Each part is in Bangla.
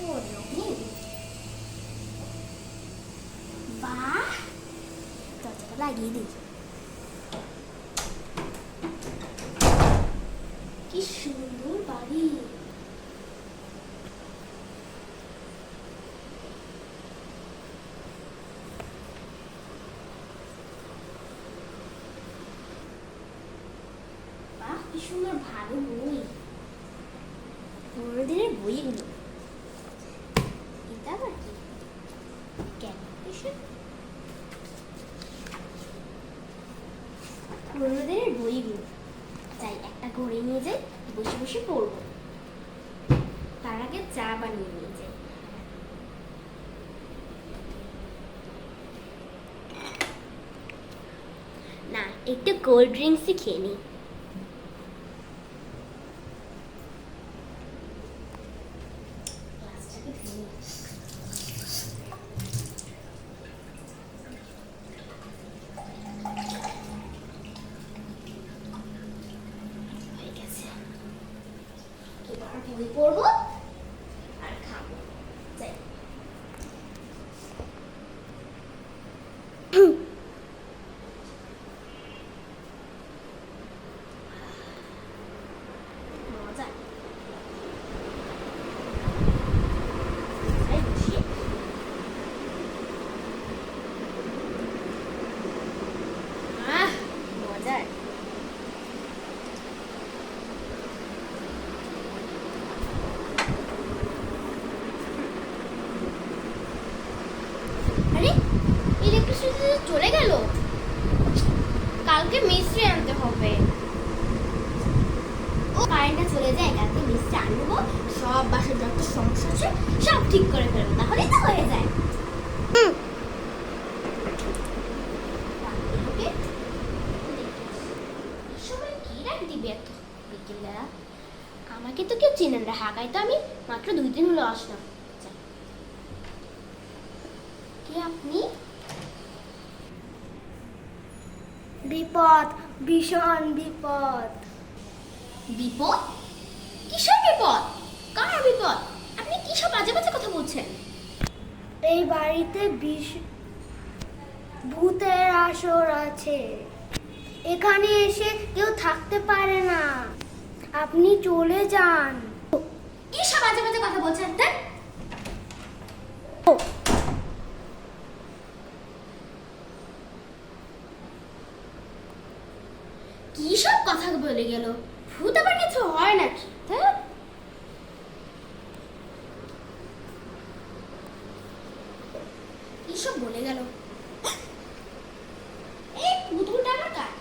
ও রঙিন বাহ দরজাটা লাগিয়ে দিই কি সুন্দর বাড়ি বাহ কি সুন্দর ভালো বই পুরোনো দিনের বইগুলো তাই একটা নিয়ে যাই বসে বসে পড়ব তার আগে চা বানিয়ে নিয়ে যাই না। একটু কোল্ড ড্রিঙ্কসই খেয়ে নিই গ্লাসটাকে ধুয়ে নিই। হয়ে গেছে এবার বই পড়ব আর খাব যাই মজা এই বসি। আহ মজার আরে ইলেকট্রিসিটি চলে গেল? কালকে মিস্ত্রি আনতে হবে। ও কারেন্টটা চলে যায়, কালকে মিস্ত্রি আনব, সব বাসের যত সমস্যা আছে সব ঠিক করে ফেলব, তাহলেই তো হয়ে যায়। আমাকে তো কেউ চেনেন না হাগাই তো আমি, মাত্র দুই দিন হলো আসলাম। কে আপনি? বিপদ ভীষণ বিপদ। বিপদ? কিসের বিপদ? কার বিপদ? আপনি কি সব বাজে বাজে কথা বলছেন? এই বাড়িতে বিষ ভূতের আসর আছে। এখানে এসে কেউ থাকতে পারে না। আপনি চলে যান। কি সব বাজে বাজে কথা বলছেন? কি সব কথা বলে গেল? ভূত আবার কিছু হয় নাকি হ্যাঁ কি সব বলে গেল এই পুতুলটা আবার কার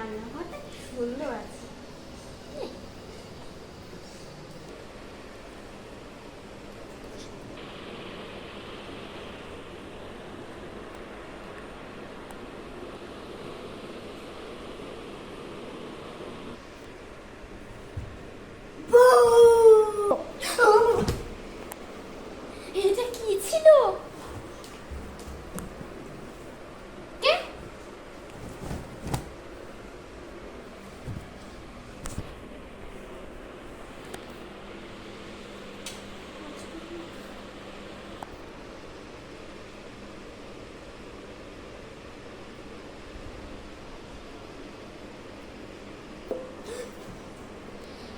রান্নাঘরটা সুন্দর আছে এটা কি ছিল কে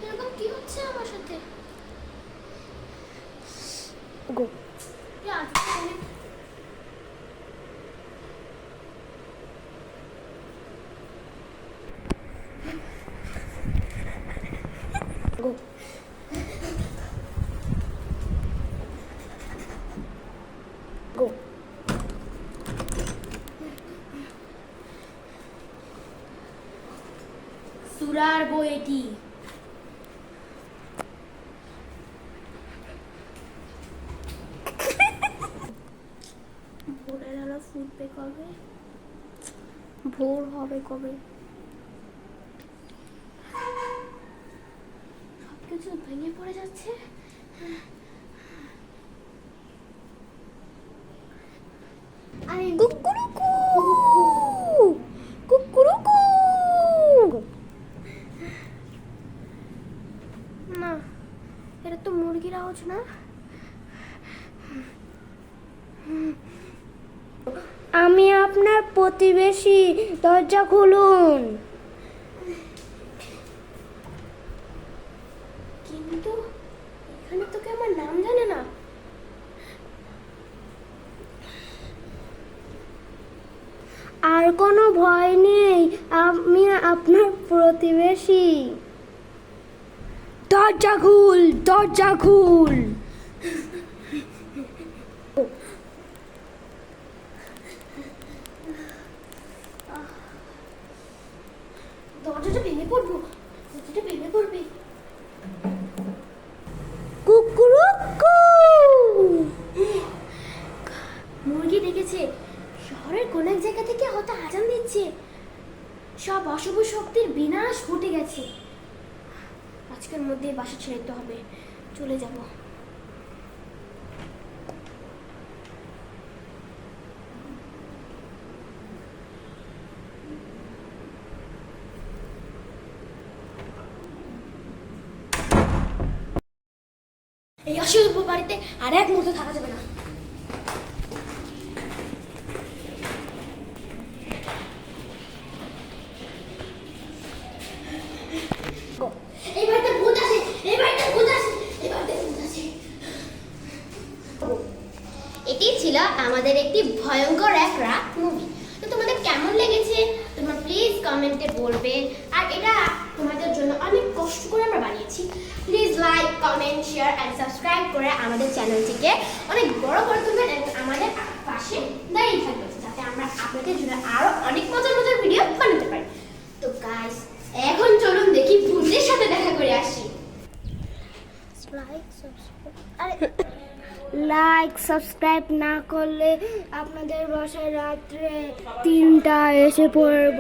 এরকম কি হচ্ছে আমার সাথে? গো। সুরার বই বেলা ফুটবে কবে? ভোর হবে কবে? সব কিছু ভেঙে পড়ে যাচ্ছে। প্রতিবেশী দরজা খুলুন। কিন্তু এখানে আমার নাম জানে না। আর কোনো ভয় নেই আমি আপনার প্রতিবেশী। দরজা খুল দরজা খুল দরজাটা ভেঙে পড়ব দরজাটা ভেঙে পড়বে কুকুরুকু মুরগি দেখেছে শহরের কোন এক জায়গা থেকে হয়তো আজান দিচ্ছে সব অশুভ শক্তির বিনাশ ঘটে গেছে। আজকের মধ্যে বাসা ছেড়ে দিতে হবে। চলে যাব। এই অশুভ বাড়িতে আর এক মুহূর্তে থাকা যাবে না এই বাড়িতে ভূত আছে এই বাড়িতে ভূত আছে এই বাড়িতে ভূত আছে এটি ছিল আমাদের একটি ভয়ঙ্কর এক রাত মুভি তো তোমাদের কেমন লেগেছে? তোমরা প্লিজ কমেন্টে বলবে। আর এটা তোমাদের জন্য অনেক কষ্ট করে আমরা বানিয়েছি। Please like comment share and subscribe করে আমাদের চ্যানেলটিকে অনেক বড় করে তুলবেন এবং আমাদের পাশে দাঁড়িয়ে থাকবেন, যাতে আমরা আপনাদের জন্য আরও অনেক মজার মজার ভিডিও বানাতে পারি। তো গাইস এখন চলুন দেখি ভূতের সাথে দেখা করে আসি লাইক সাবস্ক্রাইব আরে লাইক সাবস্ক্রাইব না করলে আপনাদের বাসায় রাত্রে তিনটা এসে পড়ব।